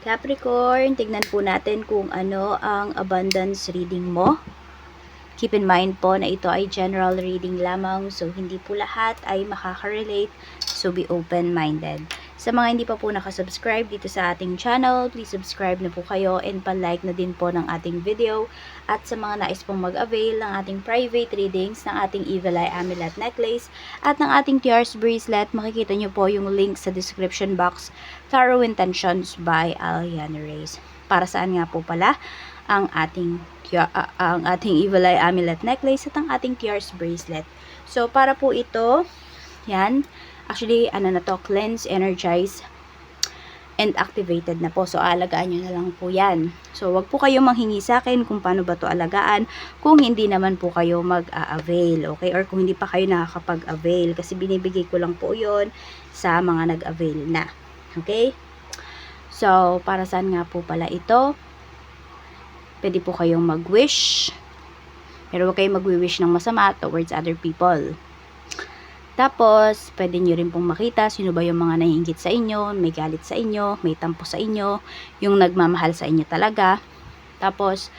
Capricorn, tignan po natin kung ano ang abundance reading mo. Keep in mind po na ito ay general reading lamang so hindi po lahat ay makaka-relate so be open-minded. Sa mga hindi pa po nakasubscribe dito sa ating channel, please subscribe na po kayo and pa-like na din po ng ating video. At sa mga nais pong mag-avail ng ating private readings ng ating Evil Eye Amulet Necklace at ng ating Tears Bracelet, makikita nyo po yung link sa description box Tarot Intentions by Aliana Reyes. Para saan nga po pala ang ating ah, ang ating Evil Eye Amulet Necklace at ang ating Tears Bracelet. So, para po ito, yan, Actually, ano na to, cleanse, energize, and activated na po. So, alagaan nyo na lang po yan. So, wag po kayo manghingi sa akin kung paano ba to alagaan kung hindi naman po kayo mag-a-avail, okay? Or kung hindi pa kayo nakakapag-avail kasi binibigay ko lang po yon sa mga nag-avail na. Okay? So, para saan nga po pala ito? Pwede po kayong mag-wish. Pero huwag kayong mag-wish ng masama towards other people. Tapos, pwede nyo rin pong makita sino ba yung mga nahingit sa inyo, may galit sa inyo, may tampo sa inyo, yung nagmamahal sa inyo talaga. Tapos,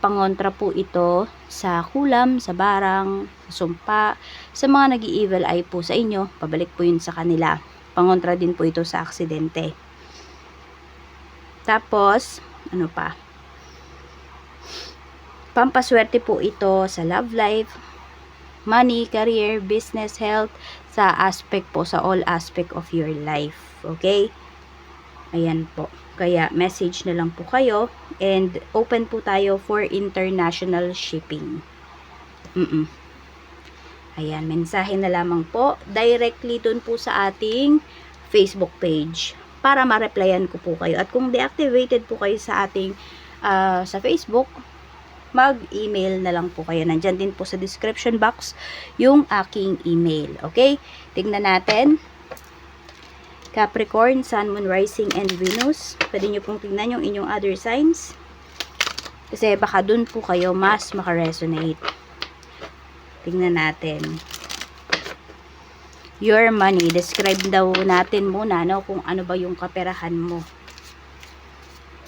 pangontra po ito sa kulam, sa barang, sa sumpa, sa mga nag evil eye po sa inyo, pabalik po yun sa kanila. Pangontra din po ito sa aksidente. Tapos, ano pa? Pampaswerte po ito sa love life, money, career, business, health, sa aspect po, sa all aspect of your life. Okay? Ayan po. Kaya, message na lang po kayo. And, open po tayo for international shipping. Mm-mm. Ayan, mensahe na lamang po. Directly dun po sa ating Facebook page. Para ma-replyan ko po kayo. At kung deactivated po kayo sa ating ah, sa Facebook, mag-email na lang po kayo. Nandyan din po sa description box yung aking email. Okay? Tignan natin. Capricorn, Sun, Moon, Rising, and Venus. Pwede nyo pong tignan yung inyong other signs. Kasi baka dun po kayo mas makaresonate. Tignan natin. Your money. Describe daw natin muna no, kung ano ba yung kaperahan mo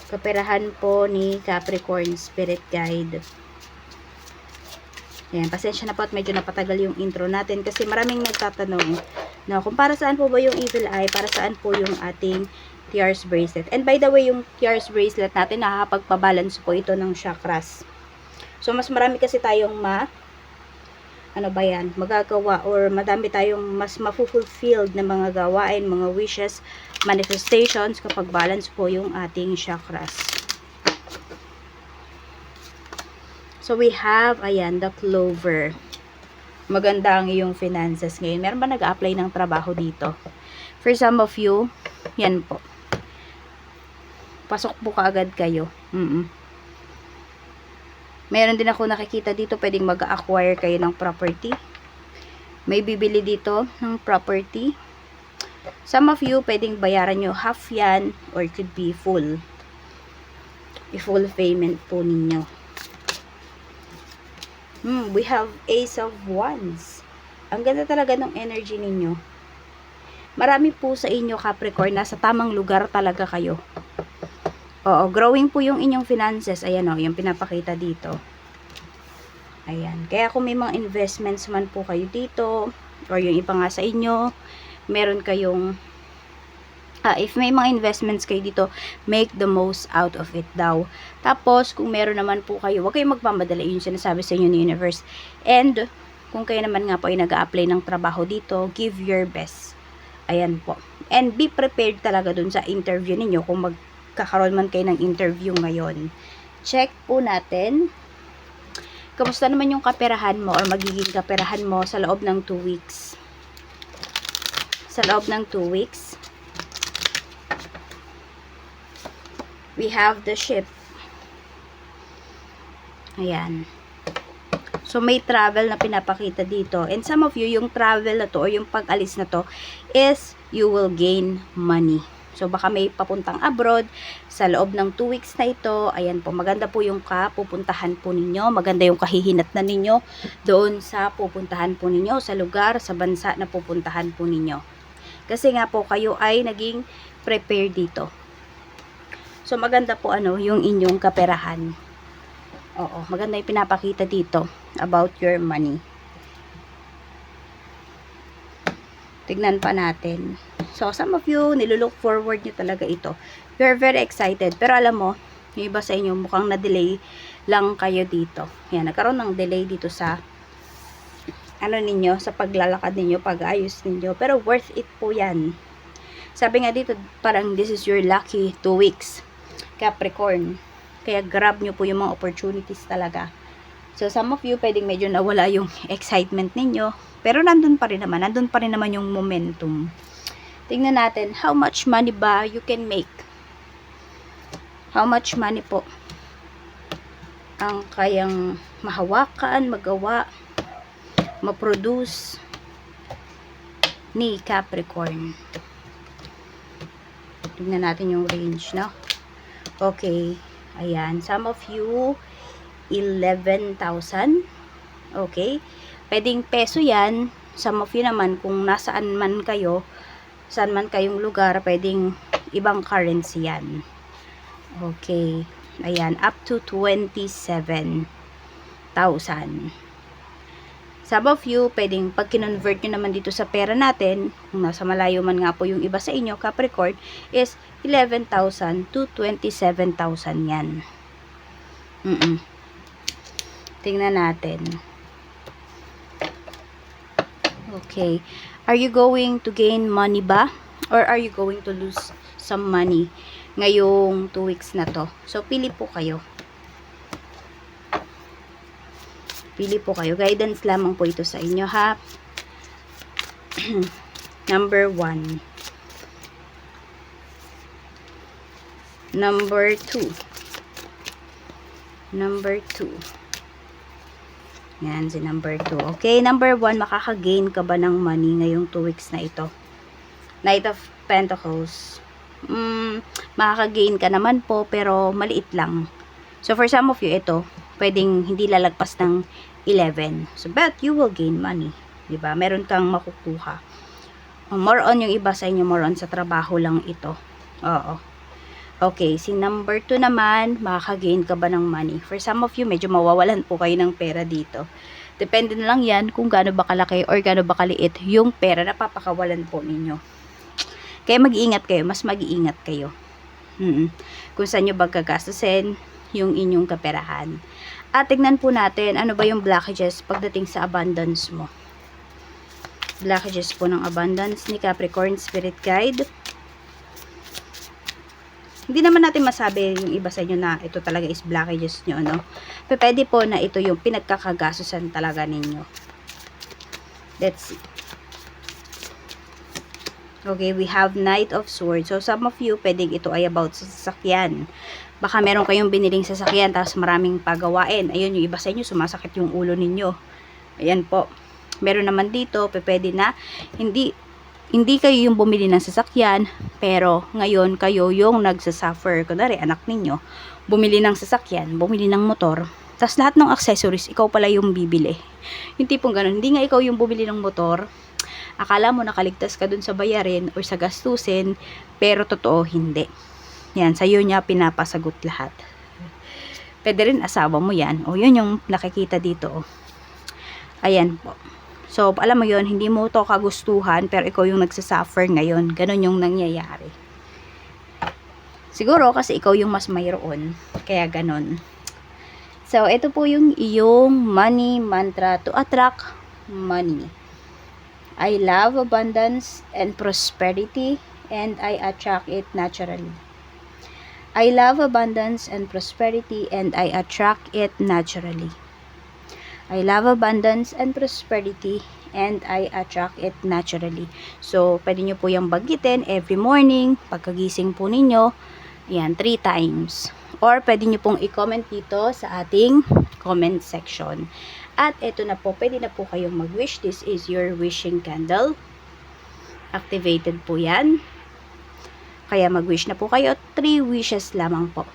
kaperahan po ni Capricorn Spirit Guide. Ayan, pasensya na po at medyo napatagal yung intro natin kasi maraming nagtatanong no, kung para saan po ba yung Evil Eye, para saan po yung ating Tears Bracelet. And by the way, yung Tears Bracelet natin, nakakapagpabalance po ito ng chakras. So, mas marami kasi tayong ma ano ba yan, magagawa or madami tayong mas mafu-fulfilled na mga gawain, mga wishes, manifestations kapag balance po yung ating chakras. So, we have, ayan, the clover. Maganda ang iyong finances ngayon. Meron ba nag-apply ng trabaho dito? For some of you, yan po. Pasok po kaagad kayo. Mm, -mm. Meron din ako nakikita dito, pwedeng mag-acquire kayo ng property. May bibili dito ng property. Some of you, pwedeng bayaran nyo half yan or it could be full. I-full payment po ninyo. Hmm, we have Ace of Wands. Ang ganda talaga ng energy ninyo. Marami po sa inyo, Capricorn, nasa tamang lugar talaga kayo. Oo, growing po yung inyong finances. Ayan o, yung pinapakita dito. Ayan. Kaya kung may mga investments man po kayo dito, or yung iba nga sa inyo, meron kayong, ah, if may mga investments kayo dito, make the most out of it daw. Tapos, kung meron naman po kayo, huwag kayong magmamadali yung sinasabi sa inyo ni universe. And, kung kayo naman nga po ay nag apply ng trabaho dito, give your best. Ayan po. And be prepared talaga dun sa interview ninyo kung magkakaroon man kayo ng interview ngayon. Check po natin. Kamusta naman yung kaperahan mo or magiging kaperahan mo sa loob ng 2 weeks? Sa loob ng 2 weeks. We have the ship. Ayan. So, may travel na pinapakita dito. And some of you, yung travel na to or yung pag-alis na to is you will gain money. So, baka may papuntang abroad sa loob ng 2 weeks na ito. Ayan po, maganda po yung kapupuntahan po ninyo. Maganda yung kahihinat na ninyo doon sa pupuntahan po ninyo, sa lugar, sa bansa na pupuntahan po ninyo. Kasi nga po, kayo ay naging prepared dito. So, maganda po ano, yung inyong kaperahan. Oo, maganda yung pinapakita dito about your money. Tignan pa natin. So, some of you, nilulook forward nyo talaga ito. You're very excited. Pero alam mo, yung iba sa inyo, mukhang na-delay lang kayo dito. Yan, nagkaroon ng delay dito sa ano ninyo, sa paglalakad ninyo, pag-ayos ninyo. Pero worth it po yan. Sabi nga dito, parang this is your lucky two weeks. Capricorn. Kaya grab nyo po yung mga opportunities talaga. So, some of you, pwedeng medyo nawala yung excitement ninyo. Pero nandun pa rin naman. Nandun pa rin naman yung momentum. Tingnan natin, how much money ba you can make? How much money po ang kayang mahawakan, magawa, maproduce ni Capricorn. Tingnan natin yung range, no? Okay. Ayan. Some of you, 11,000. Okay. Pwedeng peso yan. Some of you naman, kung nasaan man kayo, saan man kayong lugar, pwedeng ibang currency yan. Okay. Ayan. Up to 27,000. Some of you, pwedeng pag kinonvert nyo naman dito sa pera natin, kung nasa malayo man nga po yung iba sa inyo, Capricorn, is 11,000 to 27,000 yan. Mm -mm. Tingnan natin. Okay. Are you going to gain money ba? Or are you going to lose some money ngayong 2 weeks na to? So, pili po kayo. Pili po kayo. Guidance lamang po ito sa inyo, ha? Number 1. Number 2. Number 2. Yan, si number 2. Okay, number 1, makaka-gain ka ba ng money ngayong 2 weeks na ito? Knight of Pentacles. Mm, makaka-gain ka naman po, pero maliit lang. So, for some of you, ito, pwedeng hindi lalagpas ng 11. So, but you will gain money. ba Meron kang makukuha. More on yung iba sa inyo, more on sa trabaho lang ito. Oo. Okay, si number 2 naman, makaka-gain ka ba ng money? For some of you, medyo mawawalan po kayo ng pera dito. Depende na lang yan kung gaano ba kalaki or gaano ba kaliit yung pera na papakawalan po ninyo. Kaya mag-iingat kayo, mas mag-iingat kayo. Mm -mm. Kung saan nyo ba gagastusin yung inyong kaperahan. At tignan po natin, ano ba yung blockages pagdating sa abundance mo. Blockages po ng abundance ni Capricorn Spirit Guide. Hindi naman natin masabi yung iba sa inyo na ito talaga is blockages nyo, no? Pero pwede po na ito yung pinagkakagasusan talaga ninyo. Let's see. Okay, we have Knight of Swords. So, some of you, pwedeng ito ay about sa sasakyan baka meron kayong biniling sasakyan tapos maraming pagawain. Ayun, yung iba sa inyo, sumasakit yung ulo ninyo. Ayan po. Meron naman dito, pwede na, hindi, hindi kayo yung bumili ng sasakyan, pero ngayon kayo yung nagsasuffer. Kunwari, anak ninyo, bumili ng sasakyan, bumili ng motor, tapos lahat ng accessories, ikaw pala yung bibili. Yung tipong ganun, hindi nga ikaw yung bumili ng motor, akala mo nakaligtas ka dun sa bayarin or sa gastusin, pero totoo hindi. Yan, sa'yo niya pinapasagot lahat. Pwede rin asawa mo yan. O, yun yung nakikita dito. Ayan po. So, alam mo yon hindi mo to kagustuhan, pero ikaw yung nagsasuffer ngayon. Ganon yung nangyayari. Siguro kasi ikaw yung mas mayroon. Kaya ganon. So, ito po yung iyong money mantra to attract money. I love abundance and prosperity and I attract it naturally. I love abundance and prosperity and I attract it naturally. I love abundance and prosperity and I attract it naturally. So, pwede nyo po yung bagitin every morning, pagkagising po ninyo, yan, 3 times. Or, pwede nyo pong i-comment dito sa ating comment section. At ito na po, pwede na po kayong mag-wish. This is your wishing candle. Activated po yan. Kaya mag-wish na po kayo. 3 wishes lamang po.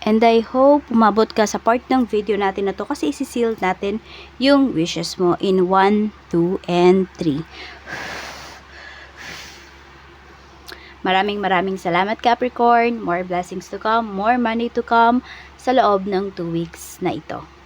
And I hope umabot ka sa part ng video natin na to kasi isi-seal natin yung wishes mo in 1, 2, and 3. Maraming maraming salamat Capricorn. More blessings to come, more money to come sa loob ng 2 weeks na ito.